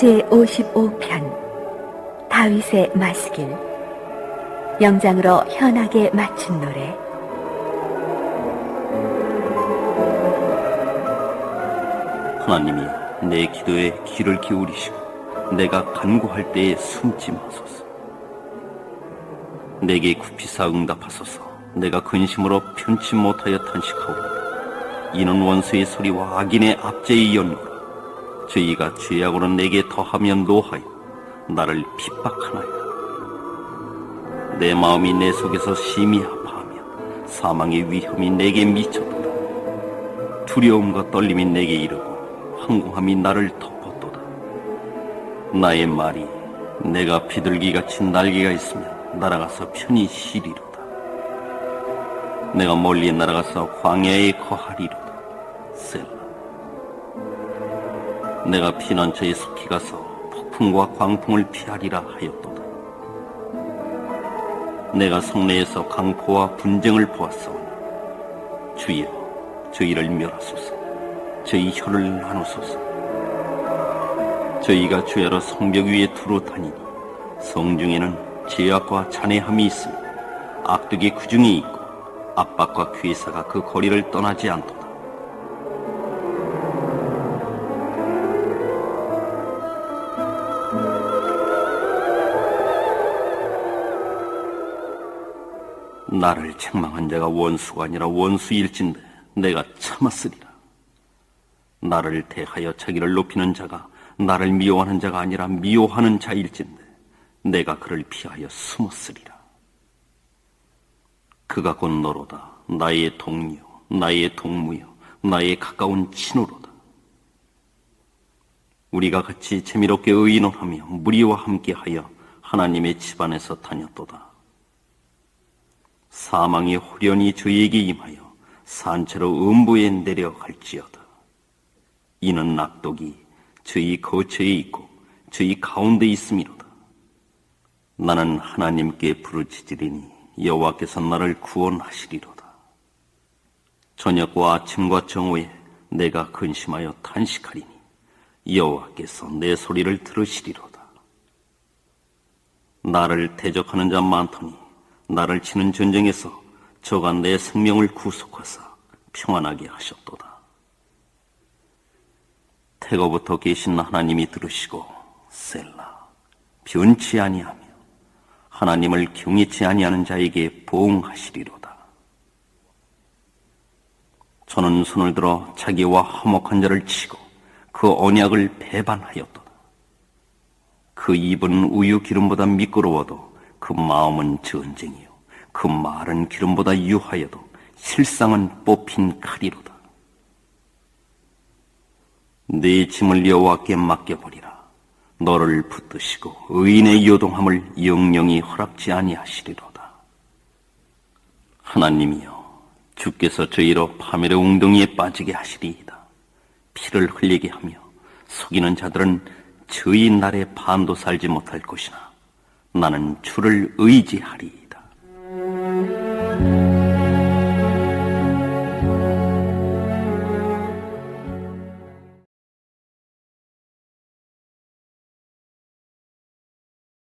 제55편 다윗의 마스길 영장으로 현하게 맞춘 노래 하나님이 내 기도에 귀를 기울이시고 내가 간구할 때에 숨지 마소서. 내게 굽히사 응답하소서. 내가 근심으로 편치 못하여 탄식하오니 이는 원수의 소리와 악인의 압제의 연고로 저희가 죄악으로 내게 더하면 노하여 나를 핍박하나이다. 내 마음이 내 속에서 심히 아파하며 사망의 위험이 내게 미쳤도다. 두려움과 떨림이 내게 이르고 황공함이 나를 덮었도다. 나의 말이 내가 비둘기같이 날개가 있으면 날아가서 편히 쉬리로다. 내가 멀리 날아가서 광야에 거하리로다. 셀라. 내가 피난처에 속히 가서 폭풍과 광풍을 피하리라 하였도다. 내가 성내에서 강포와 분쟁을 보았사오니 주여 저희를 멸하소서. 저희 혀를 나누소서. 저희가 주야로 성벽 위에 두루 다니니 성 중에는 죄악과 잔해함이 있으며 악독이 그 중에 있고 압박과 괴사가 그 거리를 떠나지 않도다 나를 책망한 자가 원수가 아니라 원수일진데 내가 참았으리라. 나를 대하여 자기를 높이는 자가 나를 미워하는 자가 아니라 미워하는 자일진데 내가 그를 피하여 숨었으리라. 그가 곧 너로다. 나의 동료, 나의 동무여, 나의 가까운 친구로다. 우리가 같이 재미롭게 의논하며 무리와 함께하여 하나님의 집안에서 다녔도다. 사망이 호련히 저희에게 임하여 산채로 음부에 내려갈지어다. 이는 낙독이 저희 거처에 있고 저희 가운데 있음이로다. 나는 하나님께 부르짖으리니 여호와께서 나를 구원하시리로다. 저녁과 아침과 정오에 내가 근심하여 탄식하리니 여호와께서 내 소리를 들으시리로다. 나를 대적하는 자 많더니 나를 치는 전쟁에서 저가 내 생명을 구속하사 평안하게 하셨도다. 태거부터 계신 하나님이 들으시고 셀라 변치 아니하며 하나님을 경외치 아니하는 자에게 보응하시리로다. 저는 손을 들어 자기와 화목한 자를 치고 그 언약을 배반하였도다. 그 입은 우유 기름보다 미끄러워도 그 마음은 전쟁이요. 그 말은 기름보다 유하여도 실상은 뽑힌 칼이로다. 네 짐을 여호와께 맡겨버리라. 너를 붙드시고 의인의 요동함을 영영히 허락지 아니하시리로다. 하나님이여, 주께서 저희로 파멸의 웅덩이에 빠지게 하시리이다. 피를 흘리게 하며 속이는 자들은 저희 날에 반도 살지 못할 것이나 나는 주를 의지하리.